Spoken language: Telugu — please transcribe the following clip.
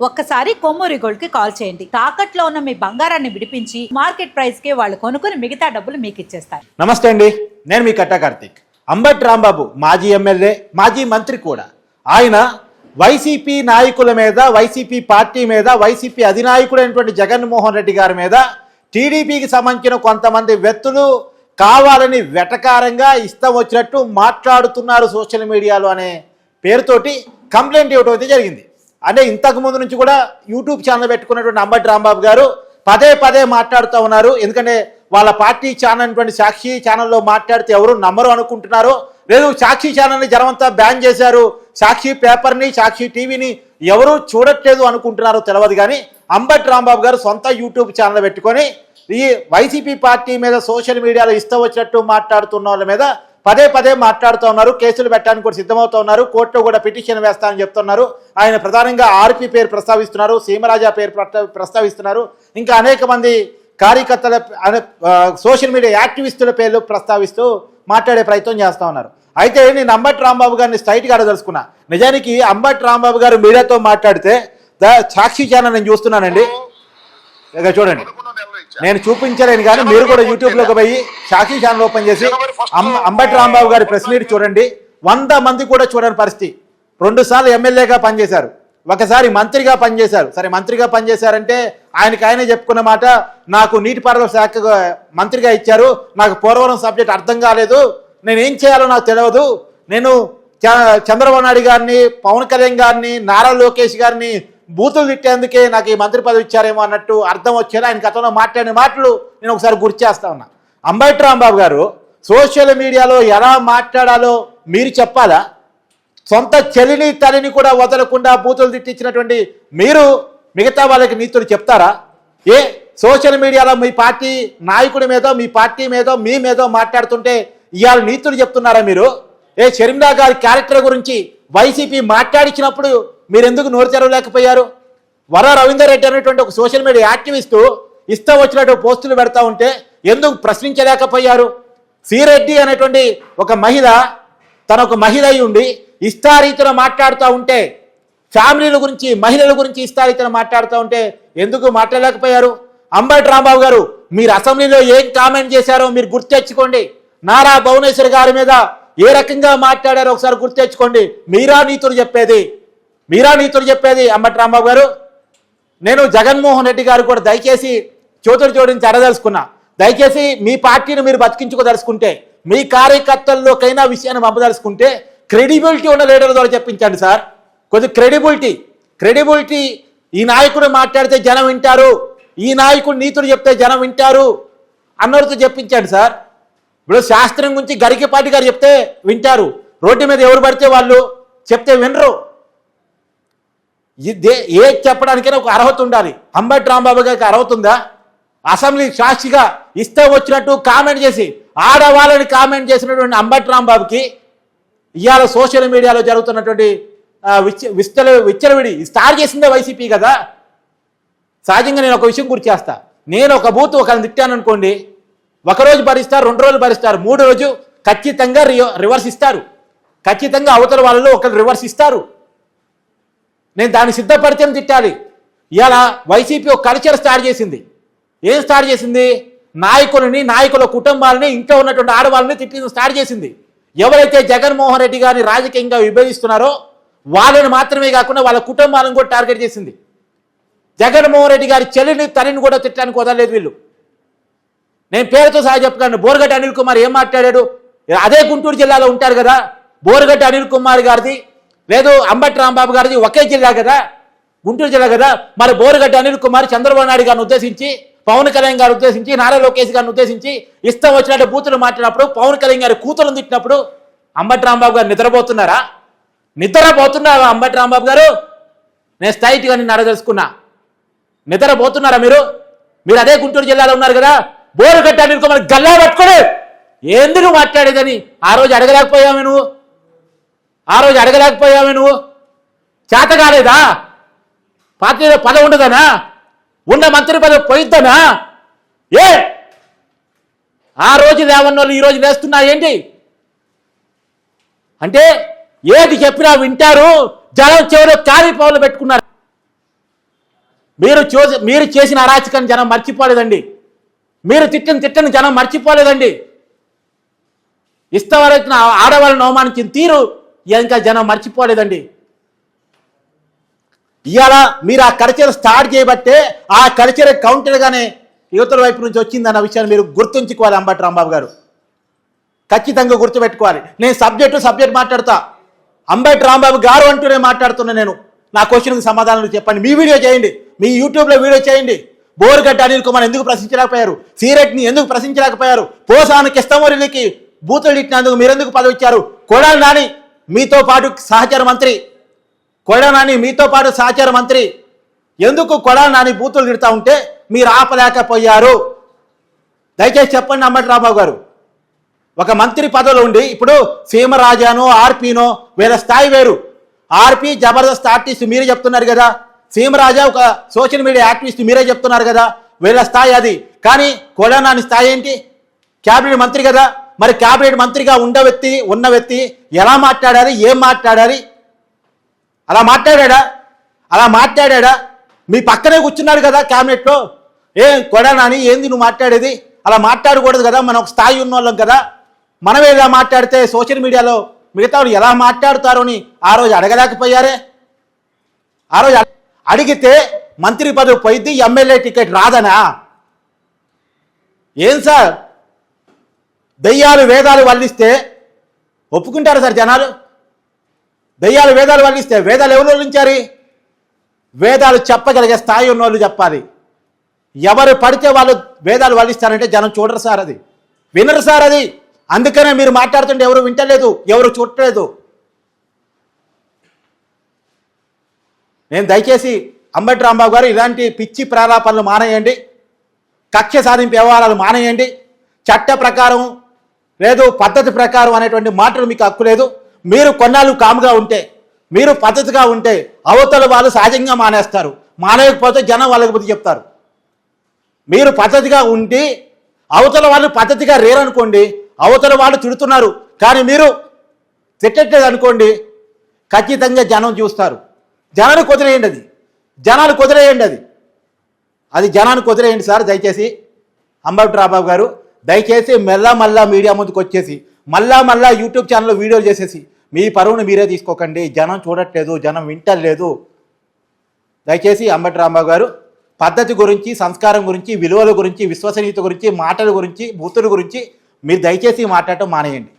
ఒక్కసారి కొమ్మూరి గోల్డ్కి కాల్ చేయండి. తాకట్లో ఉన్న మీ బంగారాన్ని విడిపించి మార్కెట్ ప్రైస్కి వాళ్ళు కొనుక్కుని మిగతా డబ్బులు మీకు ఇచ్చేస్తారు. నమస్తే అండి. నేను మీ కట్టా కార్తీక్. అంబట్ రాంబాబు మాజీ ఎమ్మెల్యే మాజీ మంత్రి కూడా. ఆయన వైసీపీ నాయకుల మీద వైసీపీ పార్టీ మీద వైసీపీ అధినాయకుడైనటువంటి జగన్మోహన్ రెడ్డి గారి మీద టీడీపీకి సంబంధించిన కొంతమంది వ్యక్తులు కావాలని వెటకారంగా ఇష్టం వచ్చినట్టు మాట్లాడుతున్నారు సోషల్ మీడియాలో అనే పేరుతోటి కంప్లైంట్ ఇవ్వడం అయితే జరిగింది. అంటే ఇంతకు ముందు నుంచి కూడా యూట్యూబ్ ఛానల్ పెట్టుకున్నటువంటి అంబటి రాంబాబు గారు పదే పదే మాట్లాడుతూ ఉన్నారు. ఎందుకంటే వాళ్ళ పార్టీ ఛానల్ అయినటువంటి సాక్షి ఛానల్లో మాట్లాడితే ఎవరు నమ్మరు అనుకుంటున్నారు. లేదు సాక్షి ఛానల్ని జనమంతా బ్యాన్ చేశారు. సాక్షి పేపర్ని సాక్షి టీవీని ఎవరు చూడట్లేదు అనుకుంటున్నారో తెలియదు కానీ అంబటి రాంబాబు గారు సొంత యూట్యూబ్ ఛానల్ పెట్టుకొని ఈ వైసీపీ పార్టీ మీద సోషల్ మీడియాలో ఇష్టం వచ్చినట్టు మాట్లాడుతున్న వాళ్ళ మీద పదే పదే మాట్లాడుతూ ఉన్నారు కేసులు పెట్టడానికి కూడా సిద్ధమవుతూ ఉన్నారు కోర్టులో కూడా పిటిషన్ వేస్తానని చెప్తున్నారు. ఆయన ప్రధానంగా ఆర్పి పేరు ప్రస్తావిస్తున్నారు సీమరాజా పేరు ప్రస్తావిస్తున్నారు. ఇంకా అనేక మంది కార్యకర్తల అనే సోషల్ మీడియా యాక్టివిస్టుల పేర్లు ప్రస్తావిస్తూ మాట్లాడే ప్రయత్నం చేస్తూ ఉన్నారు. అయితే నేను అంబటి రాంబాబు గారిని స్ట్రైట్గా అడదలుచుకున్నా నిజానికి అంబటి రాంబాబు గారు మీడియాతో మాట్లాడితే ద సాక్షి ఛానల్ నేను చూస్తున్నానండి. చూడండి. నేను చూపించలేను కానీ మీరు కూడా యూట్యూబ్లోకి పోయి సాక్షి ఛానల్ ఓపెన్ చేసి అంబటి రాంబాబు గారి ప్రెస్ మీట్ చూడండి. వంద మంది కూడా చూడని పరిస్థితి. రెండు సార్లు ఎమ్మెల్యేగా పనిచేశారు. ఒకసారి మంత్రిగా పనిచేశారు. సరే మంత్రిగా పనిచేశారంటే ఆయనకి ఆయనే చెప్పుకున్న మాట నాకు నీటిపారుదల శాఖ మంత్రిగా ఇచ్చారు. నాకు పోలవరం సబ్జెక్ట్ అర్థం కాలేదు. నేను ఏం చేయాలో నాకు తెలియదు. నేను చంద్రబాబు నాయుడు గారిని పవన్ కళ్యాణ్ గారిని నారా లోకేష్ గారిని బూతులు తిట్టేందుకే నాకు ఈ మంత్రి పదవి ఇచ్చారేమో అన్నట్టు అర్థం వచ్చేలా ఆయన గతంలో మాట్లాడిన మాటలు నేను ఒకసారి గుర్తు చేస్తా ఉన్నా. అంబటి రాంబాబు గారు సోషల్ మీడియాలో ఎలా మాట్లాడాలో మీరు చెప్పాలా? సొంత చలిని తల్లిని కూడా వదలకుండా బూతులు తిట్టించినటువంటి మీరు మిగతా వాళ్ళకి నీతులు చెప్తారా? ఏ సోషల్ మీడియాలో మీ పార్టీ నాయకుడి మీదో మీ పార్టీ మీదో మీ మీదో మాట్లాడుతుంటే ఇవాళ నీతులు చెప్తున్నారా మీరు? ఏ షర్మిలా గారి క్యారెక్టర్ గురించి వైసీపీ మాట్లాడించినప్పుడు మీరు ఎందుకు నోరు తెరవలేకపోయారు? వర రవీందర్ రెడ్డి అనేటువంటి ఒక సోషల్ మీడియా యాక్టివిస్టు ఇస్తా వచ్చినటువంటి పోస్టులు పెడతా ఉంటే ఎందుకు ప్రశ్నించలేకపోయారు? సిరెడ్డి అనేటువంటి ఒక మహిళ తన ఒక మహిళ అయి ఉండి ఇష్టారీతిలో మాట్లాడుతూ ఉంటే ఫ్యామిలీల గురించి మహిళల గురించి ఇష్టారీతిలో మాట్లాడుతూ ఉంటే ఎందుకు మాట్లాడలేకపోయారు? అంబటి రాంబాబు గారు మీరు అసెంబ్లీలో ఏం కామెంట్ చేశారో మీరు గుర్తు తెచ్చుకోండి నారా భువనేశ్వర్ గారి మీద ఏ రకంగా మాట్లాడారో ఒకసారి గుర్తు తెచ్చుకోండి మీరా నీతులు చెప్పేది. మీరా నీతులు చెప్పేది అంబటి రాంబాబు గారు? నేను జగన్మోహన్ రెడ్డి గారు కూడా దయచేసి చోతుడు జోడించి అడదలుచుకున్నా దయచేసి మీ పార్టీని మీరు బతికించుకోదలుచుకుంటే మీ కార్యకర్తల్లోకైనా విషయాన్ని పంపదలుచుకుంటే క్రెడిబిలిటీ ఉన్న లీడర్ ద్వారా చెప్పించండి సార్. కొద్ది క్రెడిబిలిటీ క్రెడిబిలిటీ. ఈ నాయకుడు మాట్లాడితే జనం వింటారు. ఈ నాయకుడు నీతులు చెప్తే జనం వింటారు. అన్నోరితో చెప్పించండి సార్. ఇప్పుడు శాస్త్రం గురించి గరికపాటి గారు చెప్తే వింటారు. రోడ్డు మీద ఎవరు పడితే వాళ్ళు చెప్తే వినరు. ఇదే ఏ చెప్పడానికైనా ఒక అర్హత ఉండాలి. అంబటి రాంబాబు గారికి అర్హత ఉందా? అసెంబ్లీ సాక్షిగా ఇస్తే వచ్చినట్టు కామెంట్ చేసి ఆడవాళ్ళని కామెంట్ చేసినటువంటి అంబటి రాంబాబుకి ఇవాళ సోషల్ మీడియాలో జరుగుతున్నటువంటి విచ్ విస్తల విచ్చలవిడి స్టార్ట్ చేసిందే వైసీపీ కదా? సహజంగా నేను ఒక విషయం గుర్తు చేస్తా. నేను ఒక బూత్ ఒకరిని తిట్టాను అనుకోండి ఒకరోజు భరిస్తారు రెండు రోజులు భరిస్తారు మూడు రోజు ఖచ్చితంగా రివర్స్ ఇస్తారు. ఖచ్చితంగా అవతల వాళ్ళలో ఒకరు రివర్స్ ఇస్తారు. నేను దాన్ని సిద్ధపరిచయం తిట్టాలి. ఇవాళ వైసీపీ ఒక కల్చర్ స్టార్ట్ చేసింది. ఏం స్టార్ట్ చేసింది? నాయకులని నాయకుల కుటుంబాలని ఇంట్లో ఉన్నటువంటి ఆడవాళ్ళని తిట్టి స్టార్ట్ చేసింది. ఎవరైతే జగన్మోహన్ రెడ్డి గారిని రాజకీయంగా విభజిస్తున్నారో వాళ్ళని మాత్రమే కాకుండా వాళ్ళ కుటుంబాలను కూడా టార్గెట్ చేసింది. జగన్మోహన్ రెడ్డి గారి చెల్లిని తల్లిని కూడా తిట్టడానికి వదలలేదు వీళ్ళు. నేను పేరుతో సహా చెప్తాను బోరగడ్డ అనిల్ కుమార్ ఏం మాట్లాడాడు? అదే గుంటూరు జిల్లాలో ఉంటారు కదా. బోరగడ్డ అనిల్ కుమార్ గారిది లేదు అంబటి రాంబాబు గారిది ఒకే జిల్లా కదా? గుంటూరు జిల్లా కదా? మరి బోరుగడ్డ అనిల్ కుమార్ చంద్రబాబు నాయుడు గారిని ఉద్దేశించి పవన్ కళ్యాణ్ గారు ఉద్దేశించి నారా లోకేష్ గారిని ఉద్దేశించి ఇష్టం వచ్చినట్టు బూతులు మాట్లాడినప్పుడు పవన్ కళ్యాణ్ గారి కూతురు తిట్టినప్పుడు అంబటి రాంబాబు గారు నిద్రపోతున్నారా? నిద్రపోతున్నారా అంబటి రాంబాబు గారు? నేను స్థాయిగా నిన్ను అడగదలుచుకున్నా. నిద్రపోతున్నారా మీరు? మీరు అదే గుంటూరు జిల్లాలో ఉన్నారు కదా? బోరు కట్టాలి మరి గల్లా పట్టుకోడు ఎందుకు మాట్లాడేదని ఆ రోజు అడగలేకపోయావు నువ్వు? ఆ రోజు అడగలేకపోయావే నువ్వు? చేత కాలేదా? పార్టీలో పదవి ఉండదనా? ఉన్న మంత్రి పదవి పోయిద్దనా? ఏ? ఆ రోజు లేవన్న వాళ్ళు ఈ లేస్తున్నా ఏంటి? అంటే ఏది చెప్పినా వింటారు జనం చివరి కాలి పౌలు పెట్టుకున్నారు. మీరు చూసి మీరు చేసిన అరాచకాన్ని జనం మర్చిపోలేదండి. మీరు తిట్టిన తిట్టని జనం మర్చిపోలేదండి. ఇష్టవరచిన ఆడవాళ్ళని అవమానించిన తీరు ఇంకా జనం మర్చిపోలేదండి. ఇవాళ మీరు ఆ కల్చర్ స్టార్ట్ చేయబట్టే ఆ కల్చర్ కౌంటర్గానే యువతల వైపు నుంచి వచ్చిందన్న విషయాన్ని మీరు గుర్తుంచుకోవాలి అంబటి రాంబాబు గారు. ఖచ్చితంగా గుర్తుపెట్టుకోవాలి. నేను సబ్జెక్టు సబ్జెక్ట్ మాట్లాడతా. అంబటి రాంబాబు గారు అంటూనే మాట్లాడుతున్నా నేను. నా క్వశ్చన్కి సమాధానం చెప్పండి. మీ వీడియో చేయండి. మీ యూట్యూబ్లో వీడియో చేయండి. బోరుగడ్డ అనిల్ కుమార్ ఎందుకు ప్రశ్నించలేకపోయారు? సీరెట్ని ఎందుకు ప్రశ్నించలేకపోయారు? పోసానికి కిష్టమూరికి బూతులు ఇచ్చినందుకు మీరెందుకు పదవిచ్చారు? కొడాలి నాని మీతో పాటు సహచర మంత్రి కొడనాని మీతో పాటు సహచర మంత్రి. ఎందుకు కొడనాని బూతులు తిడతా ఉంటే మీరు ఆపలేకపోయారు? దయచేసి చెప్పండి అంబటి రామారావు గారు. ఒక మంత్రి పదవిలో ఉండి ఇప్పుడు సీమరాజానో ఆర్పీనో వీళ్ళ స్థాయి వేరు. ఆర్పి జబర్దస్త్ ఆర్టిస్ట్ మీరే చెప్తున్నారు కదా. సీమరాజా ఒక సోషల్ మీడియా యాక్టివిస్ట్ మీరే చెప్తున్నారు కదా. వీళ్ళ స్థాయి అది. కానీ కొడానాని స్థాయి ఏంటి? క్యాబినెట్ మంత్రి కదా. మరి క్యాబినెట్ మంత్రిగా ఉండ వ్యక్తి ఉన్న వ్యక్తి ఎలా మాట్లాడాలి ఏం మాట్లాడాలి అలా మాట్లాడా అలా మాట్లాడా మీ పక్కనే కూర్చున్నాడు కదా క్యాబినెట్లో. ఏం కొడానాని ఏంది నువ్వు మాట్లాడేది? అలా మాట్లాడకూడదు కదా మనం ఒక స్థాయి ఉన్న వాళ్ళం కదా. మనమే ఎలా మాట్లాడితే సోషల్ మీడియాలో మిగతా ఎలా మాట్లాడుతారో అని ఆ రోజు అడగలేకపోయారే? ఆ రోజు అడిగితే మంత్రి పదవి పోయిద్ది ఎమ్మెల్యే టికెట్ రాదనా? ఏం సార్? దెయ్యాలు వేదాలు వల్లిస్తే ఒప్పుకుంటారు సార్ జనాలు. దయ్యాలు వేదాలు వల్లిస్తే వేదాలు ఎవరు వల్లించారు? వేదాలు చెప్పగలిగే స్థాయి ఉన్నోళ్ళు చెప్పాలి. ఎవరు పడితే వాళ్ళు వేదాలు వల్లిస్తారంటే జనం చూడరు సార్ అది. వినరు సార్ అది. అందుకనే మీరు మాట్లాడుతుంటే ఎవరు వింటలేదు ఎవరు చూడలేదు నేను దయచేసి అంబటి రాంబాబు గారు ఇలాంటి పిచ్చి ప్రారాపణలు మానేయండి. కక్ష సాధింపు వ్యవహారాలు మానేయండి. చట్ట ప్రకారం లేదు పద్ధతి ప్రకారం అనేటువంటి మాటలు మీకు హక్కు లేదు. మీరు కొన్నాళ్ళు కాముగా ఉంటే మీరు పద్ధతిగా ఉంటే అవతల వాళ్ళు సహజంగా మానేస్తారు. మానేయకపోతే జనం వాళ్ళకి బుద్ధి చెప్తారు. మీరు పద్ధతిగా ఉండి అవతల వాళ్ళు పద్ధతిగా రేరనుకోండి అవతల వాళ్ళు తిడుతున్నారు. కానీ మీరు తిట్టట్లేదు అనుకోండి ఖచ్చితంగా జనం చూస్తారు. జనాన్ని కుదిరేయండి అది. జనాలు కుదిరేయండి అది. అది జనానికి వదిలేయండి సార్ దయచేసి. అంబాబు రాబాబు గారు దయచేసి మెల్ల మళ్ళా మీడియా ముందుకు వచ్చేసి మళ్ళా మళ్ళా యూట్యూబ్ ఛానల్లో వీడియోలు చేసేసి మీ పరువును మీరే తీసుకోకండి. జనం చూడట్లేదు జనం వింటలేదు. దయచేసి అంబటి రాంబాబు గారు పద్ధతి గురించి సంస్కారం గురించి విలువల గురించి విశ్వసనీయత గురించి మాటల గురించి బూతుల గురించి మీరు దయచేసి మాట్లాడటం మానేయండి.